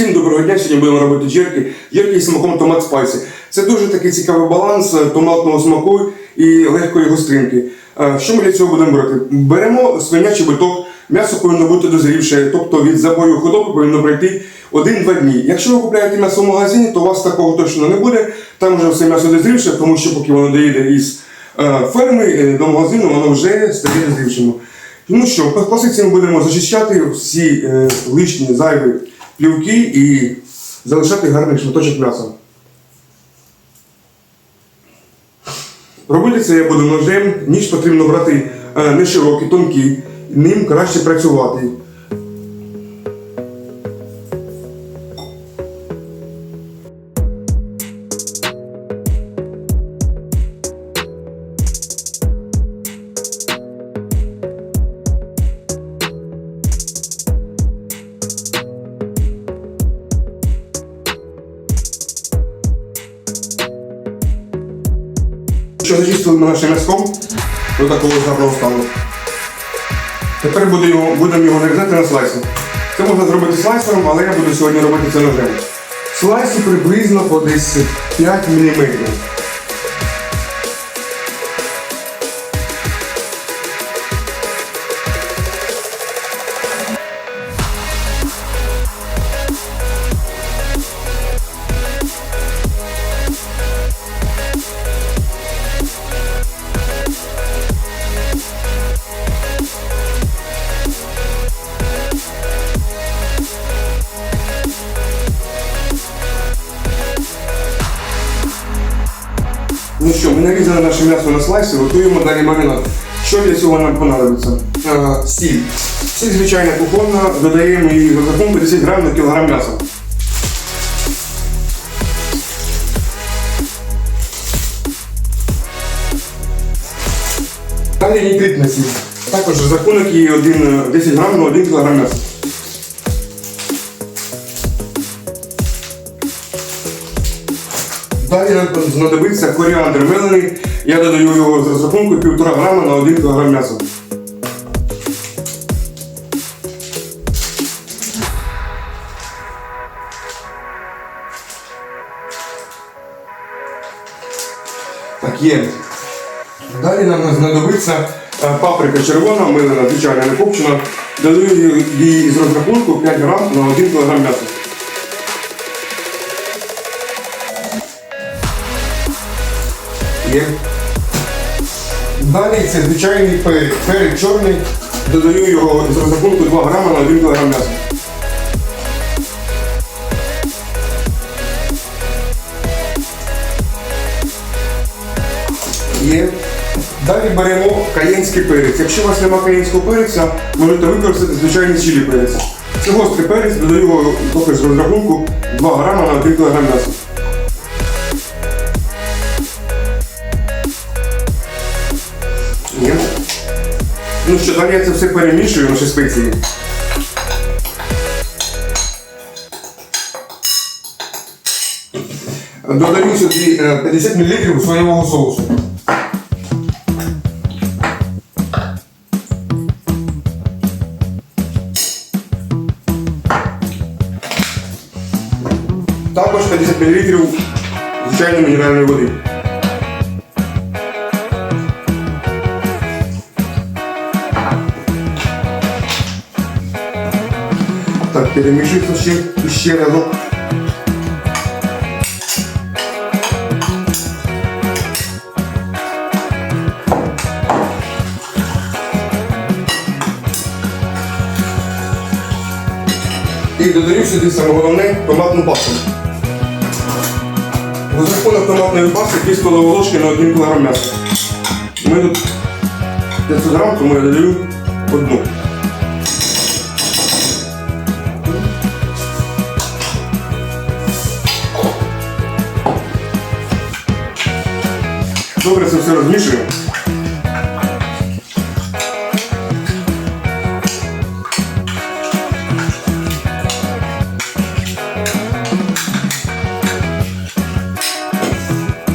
Всім доброго дня! Сьогодні будемо робити джерки. Джерки із смаком томат спайсі. Це дуже такий цікавий баланс е, томатного смаку і легкої гостринки. Е, Що ми для цього будемо брати? Беремо свинячий биток, м'ясо повинно бути дозрівше, тобто від забою худоби повинно пройти 1-2 дні. Якщо ви купуєте м'ясо в магазині, то у вас такого точно не буде. Там вже все м'ясо дозрівше, тому що поки воно доїде із е, ферми до магазину, воно вже стає дозрівшим. Ну що, по класиці ми будемо зачищати всі лишні зайві плівки і залишати гарний шматочок м'яса. Робити це я буду ножем, ніж потрібно брати е, не широкий, тонкий, ним краще працювати. Що зачистили ми наше м'яском до такого гарного стану. Тепер будемо, будемо його нарізати на слайси. Це можна зробити слайсером, але я буду сьогодні робити це ножем. Слайси приблизно по десь 5 мм. Ну що, ми нарізали наше м'ясо на слайси, готуємо далі маринад. Що для цього нам понадобиться? Е, сіль. Сіль звичайна кухонна, додаємо її за рахунку 10 грам на кілограм м'яса. Далі нітритна сіль. Також рахунок її е, 10 грам на 1 кілограм м'яса. Далі знадобиться коріандр мелений. Я додаю його з розрахунку 1,5 грама на 1 кг м'яса. Так, є. Далі нам знадобиться е, паприка червона, милена, звичайно, не копчена. Додаю її з розрахунку 5 грам на 1 кг м'яса. Є. Далі це звичайний перець. Перець чорний. Додаю його з розрахунку 2 грама на 1 кг м'яса. Є. Далі беремо каєнський перець. Якщо у вас немає каєнського перця, можете використати звичайний чилі перець. Це гострий перець, додаю його з розрахунку 2 грама на 1 кг м'яса. Ну що, далі я це все перемішую наші спеції. Додаю сюди е, 50 мл соєвого соусу. Також 50 мл звичайної мінеральної води. Так, перемішується ще, разок. І додаю сюди саме головне томатну пасту. Розрахунок томатної пасти 2 столові на 1 кг м'яса. Ми тут 500 грам, тому я додаю одну. Добре це все розмішуємо.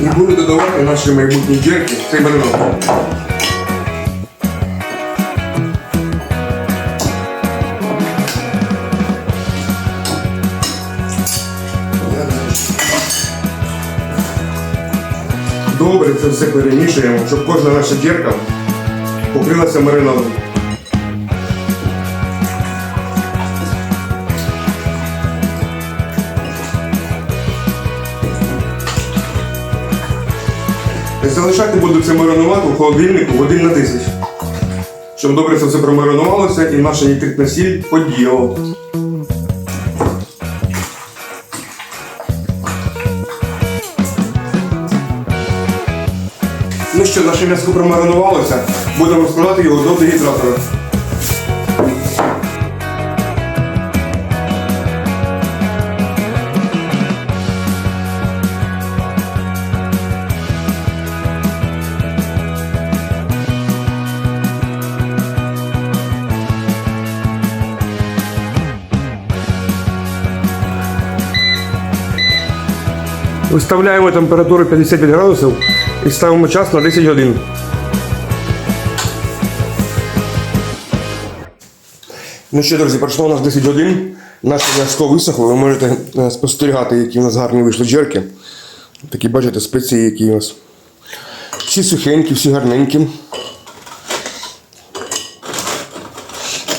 І буду додавати наші майбутні джерки цей маринад. Добре це все перемішуємо, щоб кожна наша дірка покрилася маринадом. Залишати буду це маринувати у холодильнику годин на 10. Щоб добре це все промаринувалося і наша нітритна сіль подіяла. Ну що, наше м'ясо промаринувалося, будемо розкладати його до дегідратора. Виставляємо температуру 55 градусів і ставимо час на 10 годин. Ну що, друзі, пройшло у нас 10 годин. Наше м'ясо висохло. Ви можете е, спостерігати, які у нас гарні вийшли джерки. Такі, бачите, спеції, які у нас. Всі сухенькі, всі гарненькі.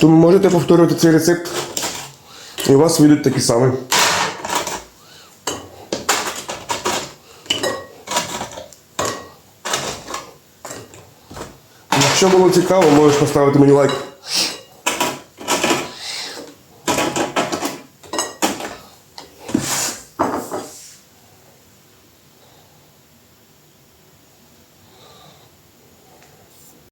Тому можете повторювати цей рецепт. І у вас вийдуть такі самі. Якщо було цікаво, можеш поставити мені лайк